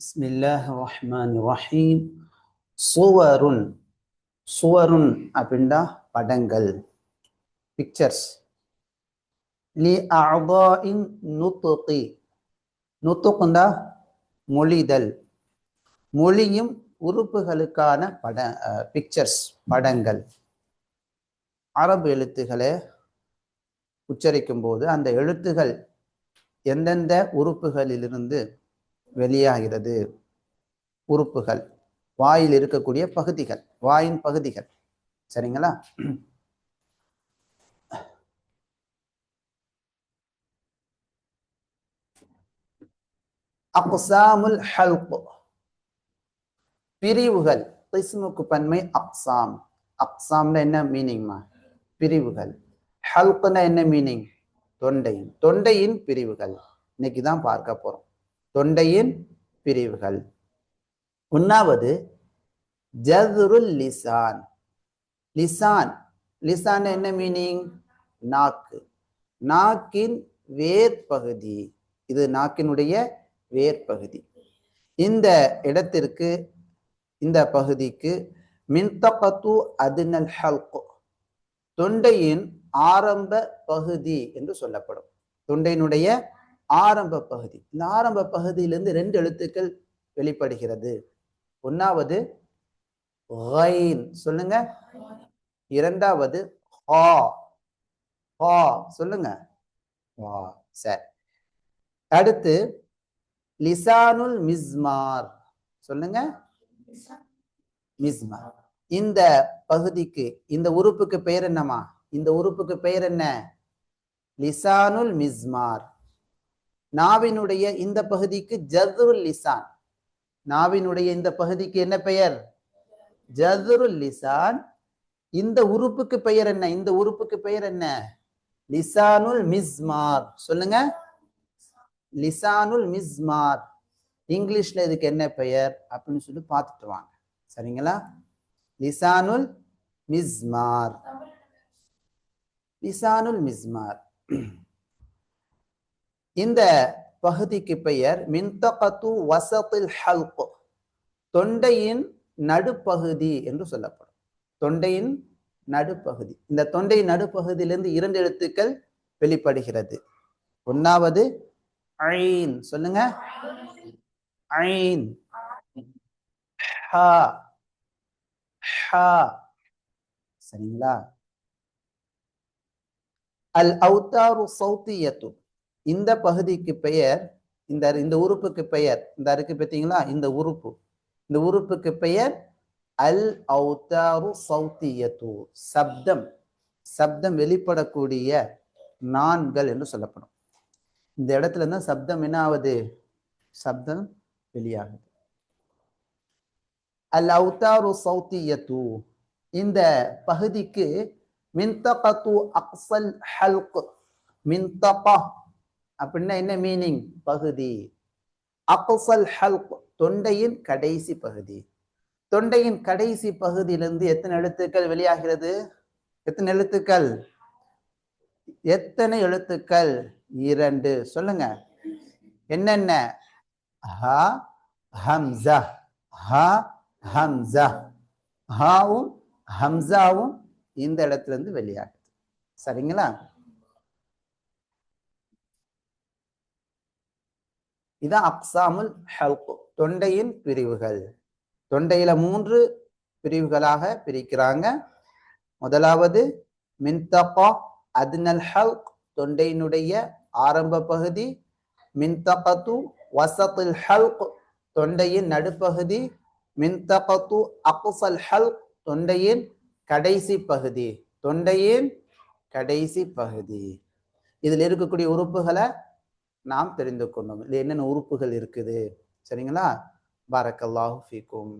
بسم الله الرحمن الرحيم சுவருன் சுவருன் அப்படின்னா படங்கள் பிக்சர்ஸ் லி அஅதாஇன் நுத்துகி நுத்துகுண்டா மொழிதல் மொழியும் உறுப்புகளுக்கான பட பிக்சர்ஸ் படங்கள் அரபு எழுத்துக்களை உச்சரிக்கும் போது அந்த எழுத்துகள் எந்தெந்த உறுப்புகளிலிருந்து வெளியாகிறது. உறுப்புகள். வாயில் இருக்கக்கூடிய பகுதிகள். வாயின் பகுதிகள். சரிங்களா? அக்சாமுல் ஹல்கு. பிரிவுகள். கிஸ்முக்கு பன்மை அக்சாம் அக்சாம்ல என்ன மீனிங்மா பிரிவுகள். ஹல்க்னா என்ன மீனிங் தொண்டையின் தொண்டையின் பிரிவுகள். இன்னைக்கு தான் பார்க்க போறோம். தொண்டையின் பிரிவுகள். ஒன்னாவது ஜதுருல் லிசான். லிசான். லிசான் என்ன மீனிங் நாக்கு. நாக்கின் வேர்பகுதி. இது நாக்கினுடைய வேர்பகுதி. இந்த இடத்திற்கு இந்த பகுதிக்கு மின்தகத்து அதினல் ஹல்கோ. தொண்டையின் ஆரம்ப பகுதி என்று சொல்லப்படும். தொண்டையினுடைய ஆரம்ப பகுதி. இந்த ஆரம்ப பகுதியிலிருந்து ரெண்டு எழுத்துக்கள் வெளிப்படுகிறது. ஒன்னாவது சொல்லுங்க. இரண்டாவது ஹா. ஹா. சொல்லுங்க. வா சரி. அடுத்து லிசானுல் மிஸ்மார். சொல்லுங்க. மிஸ்மார். இந்த பகுதிக்கு இந்த உறுப்புக்கு பெயர் என்னமா இந்த உறுப்புக்கு பெயர் என்ன? லிசானுல் மிஸ்மார். நாவினுடைய இந்த பகுதிக்கு ஜதுருல் லிசான். நாவினுடைய இந்த பகுதிக்கு என்ன பெயர்? ஜதுருல் லிசான். இந்த உறுப்புக்கு பெயர் என்ன? இந்த உறுப்புக்கு பெயர் என்ன? லிசானுல் மிஸ்மார். சொல்லுங்க. லிசானுல் மிஸ்மார். இங்கிலீஷ்ல இதுக்கு என்ன பெயர்? அப்படின்னு சொல்லி பார்த்துட்டு வாங்க. சரிங்களா? லிசானுல் மிஸ்மார். லிசானுல் மிஸ்மார். இந்த பகுதிக்கு பெயர் மின்தகத்து வசத்தில் ஹல்கு. தொண்டையின் நடுப்பகுதி என்று சொல்லப்படும். தொண்டையின் நடுப்பகுதி. இந்த தொண்டை நடுப்பகுதியிலிருந்து இரண்டு எழுத்துக்கள் வெளிப்படுகிறது. ஒன்னாவது ஐன். சொல்லுங்க. ஐன். ஹா. ஹா. சரிங்களா? அல் அவுத்தாரு சௌத்தியத்து. இந்த பகுதிக்கு பெயர் இந்த இந்த உறுப்புக்கு பெயர் இந்த அருக்கு பார்த்தீங்களா இந்த உறுப்பு. இந்த உறுப்புக்கு பெயர் அல் அவுத்தாரு சௌத்தியத்து சப்தம். சப்தம் வெளிப்படக்கூடிய நான்கள் என்று சொல்லப்படும். இந்த இடத்துல தான் சப்தம் என்ன ஆகுது? சப்தம் வெளியாகுது. அல் அவுத்தாரு சௌத்தியத்து இந்த பகுதிக்கு மின்தகத்து அக்சல் ஹல்க் மின்தகா அப்படின்னா என்ன மீனிங் பகுதி. அக்சல் ஹல்க் தொண்டையின் கடைசி பகுதி. தொண்டையின் கடைசி பகுதியிலிருந்து எத்தனை எழுத்துக்கள் வெளியாகிறது? எத்தனை எழுத்துக்கள்? எத்தனை எழுத்துக்கள்? இரண்டு. சொல்லுங்க. என்னென்ன? ஹ ஹம்சா. ஹ ஹம்சா. ஹாவும் ஹம்சாவும் இந்த இடத்துல இருந்து வெளியாகுது. சரிங்களா? இதான் அக்சாமுல் ஹல்கு தொண்டையின் பிரிவுகள். தொண்டையில மூன்று பிரிவுகளாக பிரிக்கிறாங்க. முதலாவது மின்தகா அத்னல் ஹல்க் தொண்டையினுடைய ஆரம்ப பகுதி. மின்தகத்து வசத்தில் ஹல்க் தொண்டையின் நடுப்பகுதி. மின்தகத்து அக்சல் ஹல்க் தொண்டையின் கடைசி பகுதி. தொண்டையின் கடைசி பகுதி. இதில் இருக்கக்கூடிய உறுப்புகளை நாம் தெரிந்து கொண்டோம். இது என்னென்ன உறுப்புகள் இருக்குது? சரிங்களா? பாரக்கல்லாஹு ஃபீக்கும்.